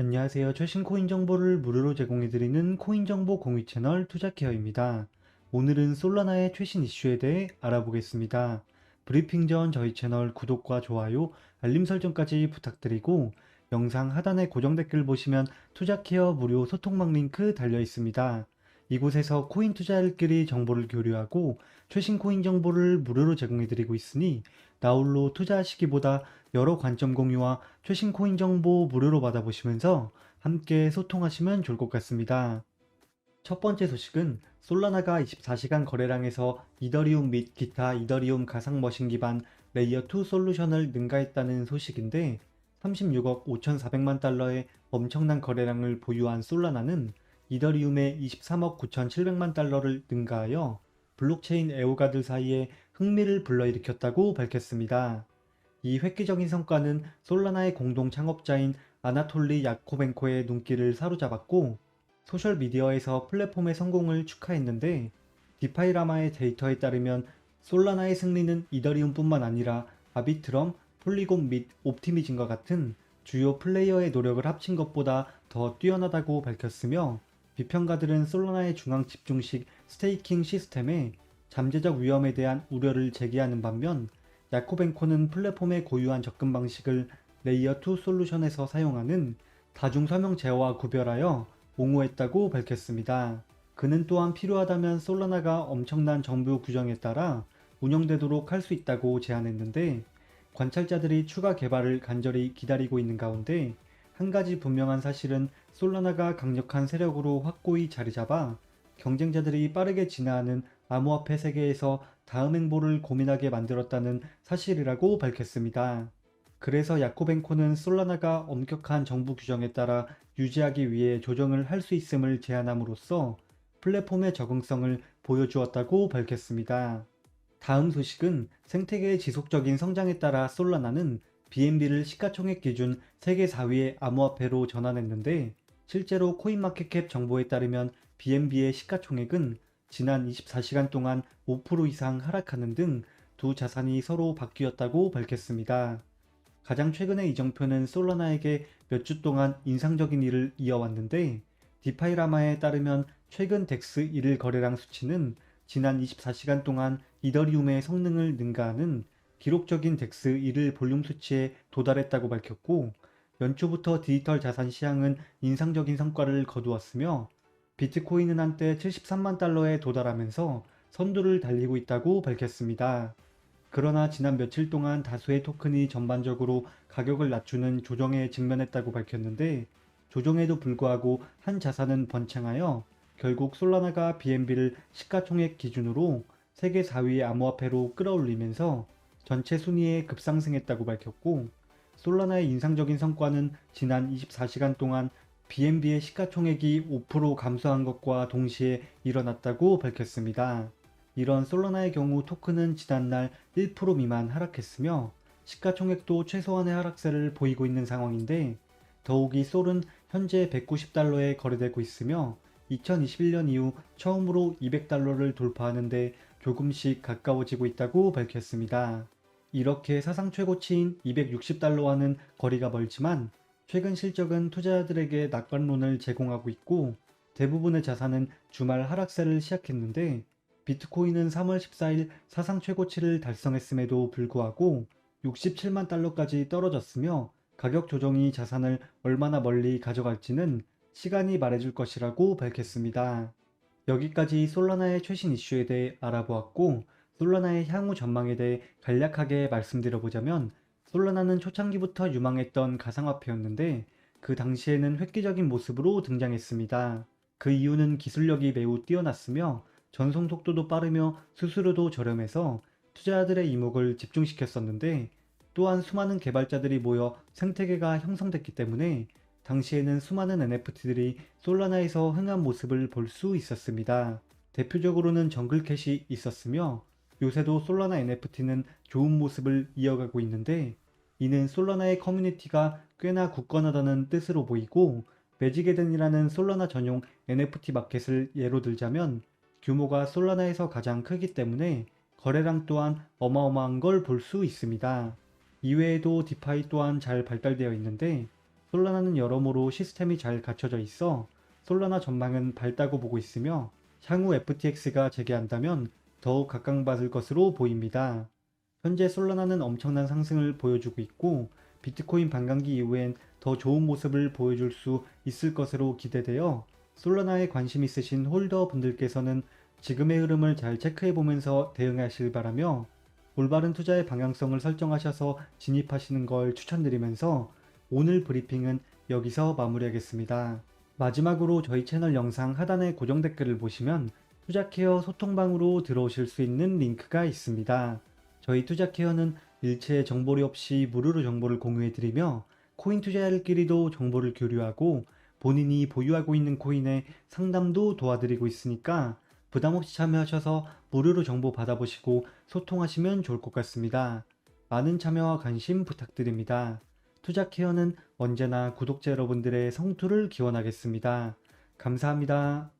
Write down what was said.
안녕하세요. 최신 코인 정보를 무료로 제공해드리는 코인 정보 공유 채널 투자케어입니다. 오늘은 솔라나의 최신 이슈에 대해 알아보겠습니다. 브리핑 전 저희 채널 구독과 좋아요, 알림 설정까지 부탁드리고 영상 하단에 고정 댓글 보시면 투자케어 무료 소통망 링크 달려 있습니다. 이곳에서 코인 투자일끼리 정보를 교류하고 최신 코인 정보를 무료로 제공해드리고 있으니 나홀로 투자하시기보다 여러 관점 공유와 최신 코인 정보 무료로 받아보시면서 함께 소통하시면 좋을 것 같습니다. 첫 번째 소식은 솔라나가 24시간 거래량에서 이더리움 및 기타 이더리움 가상 머신 기반 레이어 2 솔루션을 능가했다는 소식인데 36억 5,400만 달러의 엄청난 거래량을 보유한 솔라나는 이더리움의 23억 9,700만 달러를 능가하여 블록체인 애호가들 사이에 흥미를 불러일으켰다고 밝혔습니다. 이 획기적인 성과는 솔라나의 공동 창업자인 아나톨리 야코벤코의 눈길을 사로잡았고 소셜미디어에서 플랫폼의 성공을 축하했는데 디파이라마의 데이터에 따르면 솔라나의 승리는 이더리움뿐만 아니라 아비트럼, 폴리곤 및 옵티미즘과 같은 주요 플레이어의 노력을 합친 것보다 더 뛰어나다고 밝혔으며 비평가들은 솔라나의 중앙 집중식 스테이킹 시스템에 잠재적 위험에 대한 우려를 제기하는 반면 야코벤코는 플랫폼의 고유한 접근 방식을 레이어 2 솔루션에서 사용하는 다중 서명 제어와 구별하여 옹호했다고 밝혔습니다. 그는 또한 필요하다면 솔라나가 엄청난 정부 규정에 따라 운영되도록 할 수 있다고 제안했는데 관찰자들이 추가 개발을 간절히 기다리고 있는 가운데 한 가지 분명한 사실은 솔라나가 강력한 세력으로 확고히 자리 잡아 경쟁자들이 빠르게 진화하는 암호화폐 세계에서 다음 행보를 고민하게 만들었다는 사실이라고 밝혔습니다. 그래서 야코벤코는 솔라나가 엄격한 정부 규정에 따라 유지하기 위해 조정을 할 수 있음을 제안함으로써 플랫폼의 적응성을 보여주었다고 밝혔습니다. 다음 소식은 생태계의 지속적인 성장에 따라 솔라나는 BNB를 시가총액 기준 세계 4위의 암호화폐로 전환했는데 실제로 코인마켓캡 정보에 따르면 BNB의 시가총액은 지난 24시간 동안 5% 이상 하락하는 등 두 자산이 서로 바뀌었다고 밝혔습니다. 가장 최근의 이정표는 솔라나에게 몇 주 동안 인상적인 일을 이어왔는데 디파이라마에 따르면 최근 덱스 1일 거래량 수치는 지난 24시간 동안 이더리움의 성능을 능가하는 기록적인 덱스 1일 볼륨 수치에 도달했다고 밝혔고 연초부터 디지털 자산 시장은 인상적인 성과를 거두었으며 비트코인은 한때 73만 달러에 도달하면서 선두를 달리고 있다고 밝혔습니다. 그러나 지난 며칠 동안 다수의 토큰이 전반적으로 가격을 낮추는 조정에 직면했다고 밝혔는데 조정에도 불구하고 한 자산은 번창하여 결국 솔라나가 BNB를 시가총액 기준으로 세계 4위의 암호화폐로 끌어올리면서 전체 순위에 급상승했다고 밝혔고 솔라나의 인상적인 성과는 지난 24시간 동안 BNB의 시가총액이 5% 감소한 것과 동시에 일어났다고 밝혔습니다. 이런 솔라나의 경우 토큰은 지난날 1% 미만 하락했으며 시가총액도 최소한의 하락세를 보이고 있는 상황인데 더욱이 솔은 현재 190달러에 거래되고 있으며 2021년 이후 처음으로 200달러를 돌파하는데 조금씩 가까워지고 있다고 밝혔습니다. 이렇게 사상 최고치인 260달러와는 거리가 멀지만 최근 실적은 투자자들에게 낙관론을 제공하고 있고 대부분의 자산은 주말 하락세를 시작했는데 비트코인은 3월 14일 사상 최고치를 달성했음에도 불구하고 67만 달러까지 떨어졌으며 가격 조정이 자산을 얼마나 멀리 가져갈지는 시간이 말해줄 것이라고 밝혔습니다. 여기까지 솔라나의 최신 이슈에 대해 알아보았고 솔라나의 향후 전망에 대해 간략하게 말씀드려보자면 솔라나는 초창기부터 유망했던 가상화폐였는데 그 당시에는 획기적인 모습으로 등장했습니다. 그 이유는 기술력이 매우 뛰어났으며 전송 속도도 빠르며 수수료도 저렴해서 투자자들의 이목을 집중시켰었는데 또한 수많은 개발자들이 모여 생태계가 형성됐기 때문에 당시에는 수많은 NFT들이 솔라나에서 흥한 모습을 볼 수 있었습니다. 대표적으로는 정글캣이 있었으며 요새도 솔라나 NFT는 좋은 모습을 이어가고 있는데 이는 솔라나의 커뮤니티가 꽤나 굳건하다는 뜻으로 보이고 매직에덴이라는 솔라나 전용 NFT 마켓을 예로 들자면 규모가 솔라나에서 가장 크기 때문에 거래량 또한 어마어마한 걸 볼 수 있습니다. 이외에도 디파이 또한 잘 발달되어 있는데 솔라나는 여러모로 시스템이 잘 갖춰져 있어 솔라나 전망은 밝다고 보고 있으며 향후 FTX가 재개한다면 더욱 각광받을 것으로 보입니다. 현재 솔라나는 엄청난 상승을 보여주고 있고 비트코인 반감기 이후엔 더 좋은 모습을 보여줄 수 있을 것으로 기대되어 솔라나에 관심 있으신 홀더 분들께서는 지금의 흐름을 잘 체크해 보면서 대응하실 바라며 올바른 투자의 방향성을 설정하셔서 진입하시는 걸 추천드리면서 오늘 브리핑은 여기서 마무리하겠습니다. 마지막으로 저희 채널 영상 하단의 고정 댓글을 보시면 투자케어 소통방으로 들어오실 수 있는 링크가 있습니다. 저희 투자케어는 일체의 정보리 없이 무료로 정보를 공유해드리며 코인 투자자들끼리도 정보를 교류하고 본인이 보유하고 있는 코인의 상담도 도와드리고 있으니까 부담 없이 참여하셔서 무료로 정보 받아보시고 소통하시면 좋을 것 같습니다. 많은 참여와 관심 부탁드립니다. 투자케어는 언제나 구독자 여러분들의 성투를 기원하겠습니다. 감사합니다.